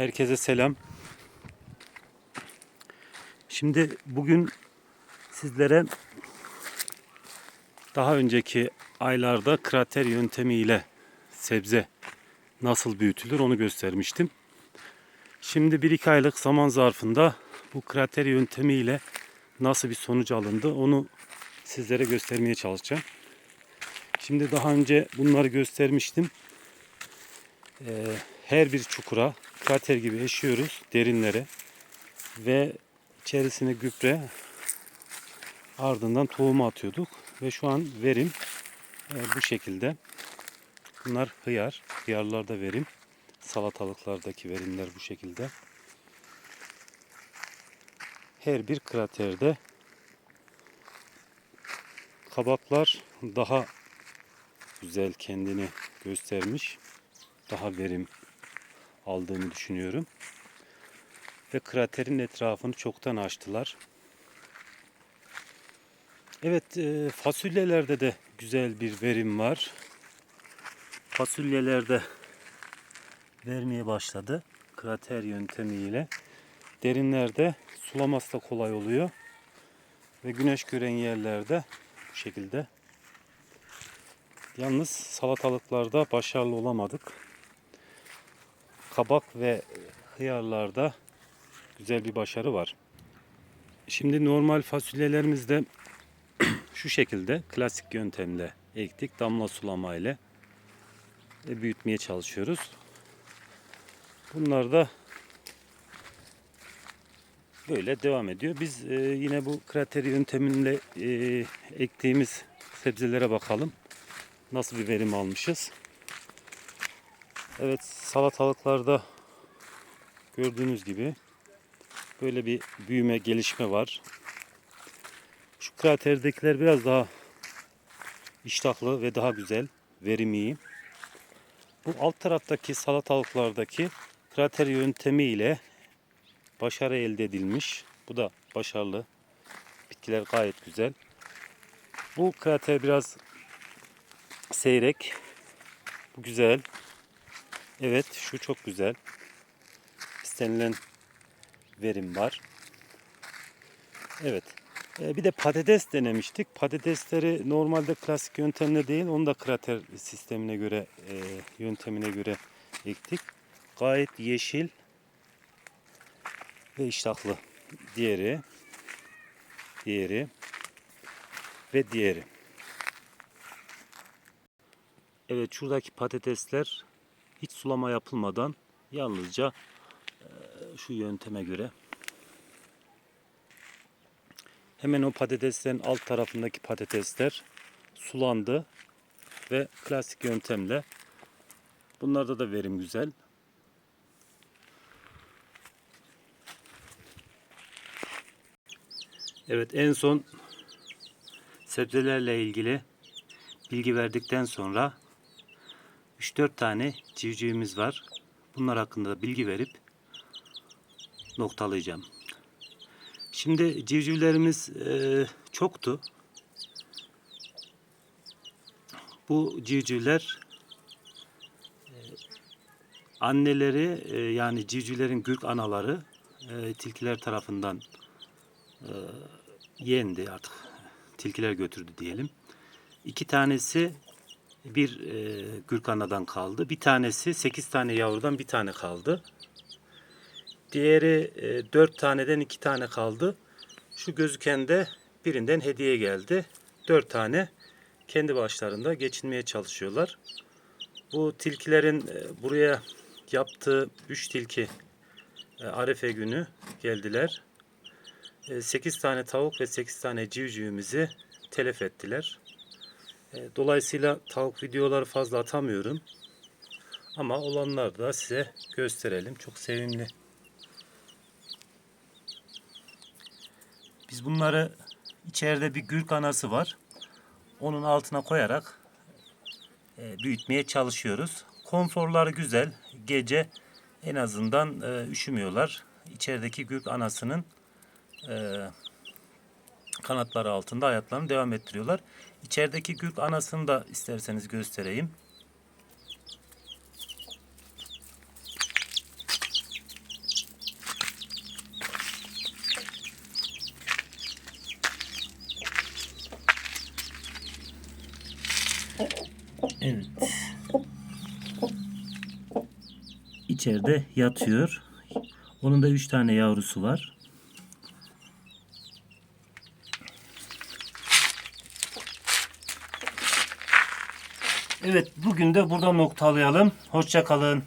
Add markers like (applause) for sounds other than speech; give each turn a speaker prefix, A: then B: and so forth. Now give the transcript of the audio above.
A: Herkese selam. Şimdi bugün sizlere daha önceki aylarda krater yöntemiyle sebze nasıl büyütülür onu göstermiştim. Şimdi 1-2 aylık zaman zarfında bu krater yöntemiyle nasıl bir sonuç alındı onu sizlere göstermeye çalışacağım. Şimdi daha önce bunları göstermiştim. Ee, her bir çukura krater gibi eşiyoruz derinlere ve içerisine gübre ardından tohumu atıyorduk ve şu an verim e, bu şekilde. Bunlar hıyar, hıyarlarda verim, salatalıklardaki verimler bu şekilde. Her bir kraterde kabaklar daha güzel kendini göstermiş. Daha verim aldığını düşünüyorum. Ve kraterin etrafını çoktan açtılar. Evet e, fasulyelerde de güzel bir verim var. Fasulyelerde vermeye başladı. Krater yöntemiyle. Derinlerde sulaması da kolay oluyor. Ve güneş gören yerlerde bu şekilde. Yalnız salatalıklarda başarılı olamadık. Kabak ve hıyarlarda güzel bir başarı var. Şimdi normal fasulyelerimizde (clears throat) şu şekilde klasik yöntemle ektik. Damla sulama ile büyütmeye çalışıyoruz. Bunlar da böyle devam ediyor. Biz e, yine bu krater yönteminde e, ektiğimiz sebzelere bakalım. Nasıl bir verim almışız. Evet salatalıklarda gördüğünüz gibi böyle bir büyüme gelişme var. Şu kraterdekiler biraz daha iştahlı ve daha güzel, verim. Bu alt taraftaki salatalıklardaki krater yöntemi ile başarı elde edilmiş. Bu da başarılı. Bitkiler gayet güzel. Bu krater biraz seyrek. Bu güzel. Evet şu çok güzel. İstenilen verim var. Evet. Ee, bir de patates denemiştik. Patatesleri normalde klasik yöntemle değil, onu da krater sistemine göre, e, yöntemine göre ektik. Gayet yeşil ve iştahlı. Diğeri, diğeri ve diğeri. Evet şuradaki patatesler hiç sulama yapılmadan yalnızca e, şu yönteme göre hemen o patateslerin alt tarafındaki patatesler sulandı ve klasik yöntemle bunlarda da verim güzel. Evet en son sebzelerle ilgili bilgi verdikten sonra 3-4 tane civcivimiz var. Bunlar hakkında da bilgi verip noktalayacağım. Şimdi civcivlerimiz e, çoktu. Bu civcivler e, anneleri e, yani civcivlerin gürk anaları e, tilkiler tarafından e, yendi artık. Tilkiler götürdü diyelim. İki tanesi bir e, Gürkana'dan kaldı. Bir tanesi 8 tane yavrudan bir tane kaldı. Diğeri e, 4 taneden 2 tane kaldı. Şu gözüken de birinden hediye geldi. 4 tane kendi başlarında geçinmeye çalışıyorlar. Bu tilkilerin e, buraya yaptığı 3 tilki e, Arefe günü geldiler. 8 tane tavuk ve 8 tane civcivimizi telef ettiler. E, Dolayısıyla tavuk videoları fazla atamıyorum. Ama olanlar da size gösterelim. Çok sevimli. Biz bunları içeride bir gül kanası var. Onun altına koyarak e, büyütmeye çalışıyoruz. Konforları güzel. Gece en azından e, üşümüyorlar. İçerideki gül anasının kanatları altında hayatlarını devam ettiriyorlar. İçerideki gürk anasını da isterseniz göstereyim. Evet. İçeride yatıyor. Onun da üç tane yavrusu var. Evet bugün de burada noktalayalım. Hoşça kalın.